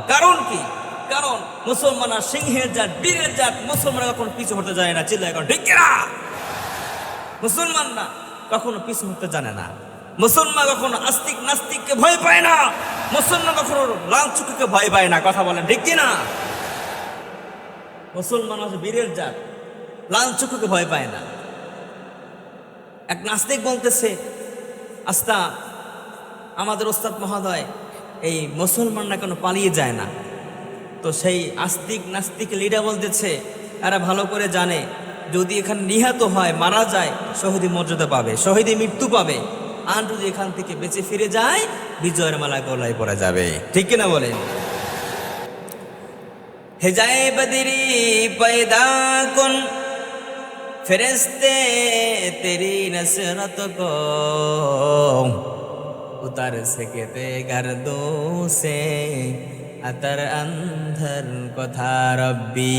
কারণ কি? কারণ মুসলমানরা সিংহের জাত, বীরের জাত, মুসলমানরা কখনো পিছু হতে যায় না চিল্লা এখন ঠিক কিনা মুসলমানরা কখনো পিছু হতে জানে না। মুসলমান কখনো আস্তিক নাস্তিককে ভয় পায় না। মুসলমান কখনো লাঞ্চুককে ভয় পায় না। কথা বলেন, ঠিক কিনা? মুসলমান হচ্ছে বীরের জাত, লাল লাঞ্চুককে ভয় পায় না। এক নাস্তিক বলতেছে, আস্তা, আমাদের ওস্তাদ মহোদয় এই মুসলমানরা কেন পালিয়ে যায় না। তো সেই আস্তিক নাস্তিক লিডার বলতেছে, এরা ভালো করে জানে, যদি এখানে নিহত হয়, মারা যায় শহীদি মর্যাদা পাবে শহীদি মৃত্যু পাবে। আর যদি এখান থেকে বেঁচে ফিরে যায়, বিজয়ের মালা গলায় পড়া যাবে। ঠিক কিনা বলেন? হেজায় বদিরি পয়দা ফেরেস্তে তেরি নসরত কো तर से घर गर्दो से अतर अंधर कथा रब्बी